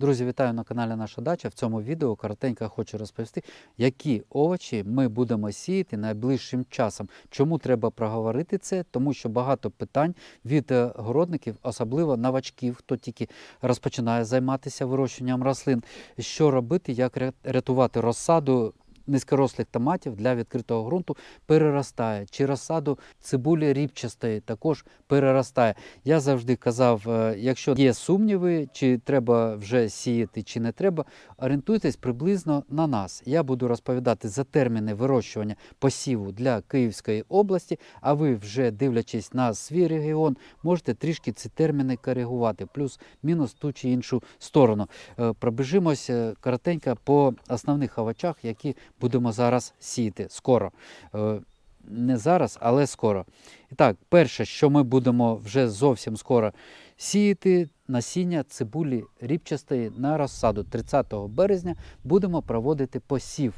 Друзі, вітаю на каналі Наша Дача. В цьому відео коротенько хочу розповісти, які овочі ми будемо сіяти найближчим часом. Чому треба проговорити це? Тому що багато питань від е, городників, особливо новачків, хто тільки розпочинає займатися вирощуванням рослин. Що робити, як ря- рятувати розсаду низькорослих томатів для відкритого ґрунту переростає. Чи розсаду цибулі ріпчастої також переростає. Я завжди казав, е, якщо є сумніви, чи треба вже сіяти, чи не треба, орієнтуйтесь приблизно на нас. Я буду розповідати за терміни вирощування посіву для Київської області, а ви вже дивлячись на свій регіон, можете трішки ці терміни коригувати, плюс-мінус ту чи іншу сторону. Е, Пробіжимось е, коротенько по основних овочах, які будемо зараз сіяти скоро. Е, Не зараз, але скоро. І так, перше, що ми будемо вже зовсім скоро сіяти насіння цибулі ріпчастої на розсаду. 30 березня будемо проводити посів.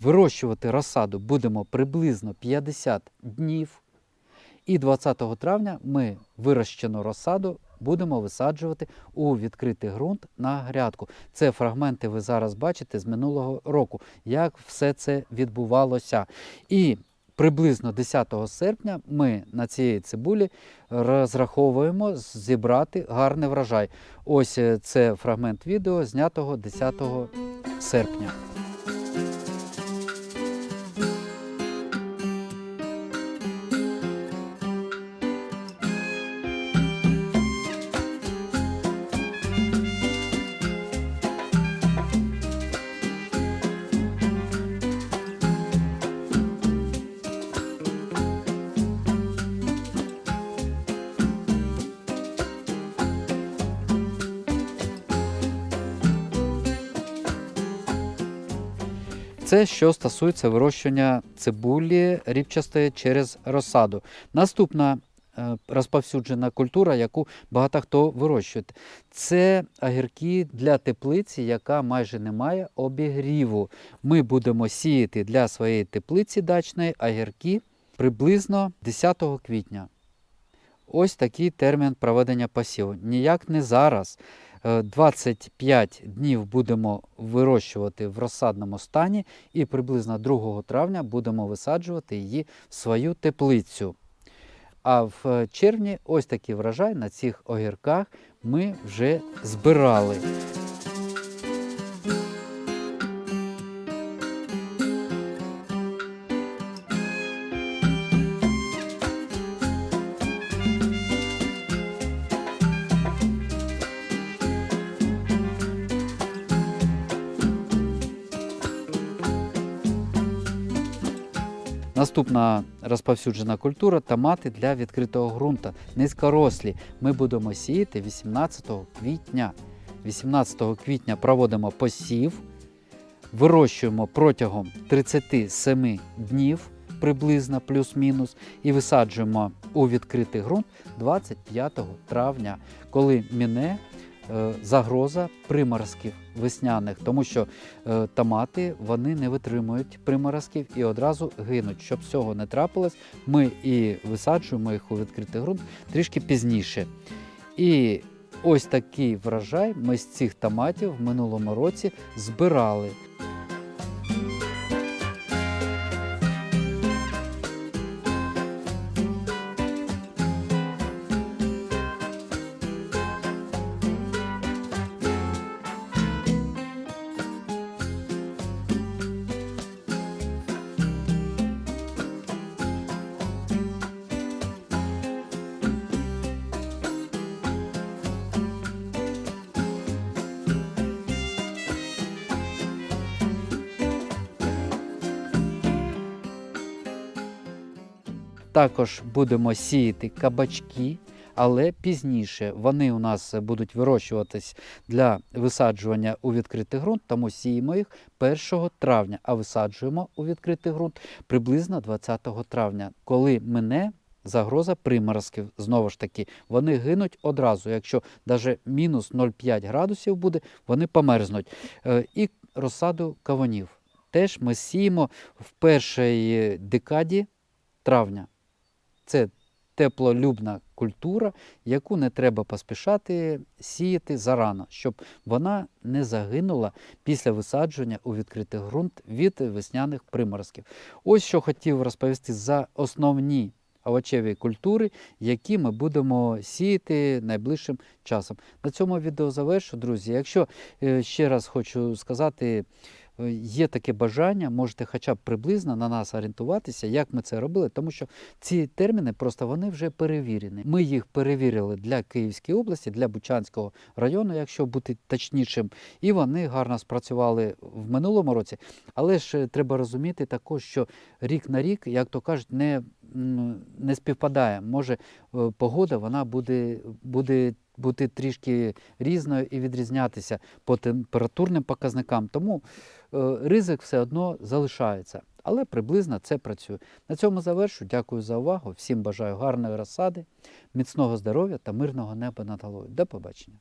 Вирощувати розсаду будемо приблизно 50 днів. І 20 травня ми вирощену розсаду будемо висаджувати у відкритий ґрунт на грядку. Це фрагменти ви зараз бачите з минулого року, як все це відбувалося. І приблизно 10 серпня ми на цієї цибулі розраховуємо зібрати гарний врожай. Ось е, це фрагмент відео, знятого 10 серпня. Це що стосується вирощування цибулі ріпчастої через розсаду. Наступна е, розповсюджена культура, яку багато хто вирощує, це огірки для теплиці, яка майже не має обігріву. Ми будемо сіяти для своєї теплиці дачної огірки приблизно 10 квітня. Ось такий термін проведення посіву. Ніяк не зараз. Е, 25 днів будемо вирощувати в розсадному стані і приблизно 2 травня будемо висаджувати її в свою теплицю. А в е, червні ось такий врожай на цих огірках ми вже збирали. Наступна розповсюджена культура томати для відкритого ґрунту. Низькорослі. Ми будемо сіяти 18 квітня. 18 квітня проводимо посів, вирощуємо протягом 37 днів, приблизно плюс-мінус, і висаджуємо у відкритий ґрунт 25 травня, коли міне загроза приморозків весняних, тому що е, томати вони не витримують приморозків і одразу гинуть. Щоб цього не трапилось, ми і висаджуємо їх у відкритий ґрунт трішки пізніше. І ось такий врожай ми з цих томатів в минулому році збирали. Також будемо сіяти кабачки, але пізніше вони у нас будуть вирощуватись для висаджування у відкритий ґрунт, тому сіємо їх 1 травня, а висаджуємо у відкритий ґрунт приблизно 20 травня, коли мине загроза приморозків. Знову ж таки, вони гинуть одразу. Якщо навіть мінус 0,5 градусів буде, вони померзнуть. Е, І розсаду кавунів. Теж ми сіємо в першій декаді травня. Це теплолюбна культура, яку не треба поспішати сіяти зарано, щоб вона не загинула після висадження у відкритий ґрунт від весняних приморозків. Ось що хотів розповісти за основні овочеві культури, які ми будемо сіяти найближчим часом. На цьому відео завершу, друзі. Якщо е, ще раз хочу сказати, є таке бажання, можете хоча б приблизно на нас орієнтуватися, як ми це робили, тому що ці терміни просто вони вже перевірені. Ми їх перевірили для Київської області, для Бучанського району, якщо бути точнішим, і вони гарно спрацювали в минулому році. Але ж е, треба розуміти також, що рік на рік, як то кажуть, не, не співпадає. Може е, погода вона буде, буде бути трішки різною і відрізнятися по температурним показникам. Тому е, ризик все одно залишається. Але приблизно це працює. На цьому завершу. Дякую за увагу. Всім бажаю гарної розсади, міцного здоров'я та мирного неба над головою. До побачення.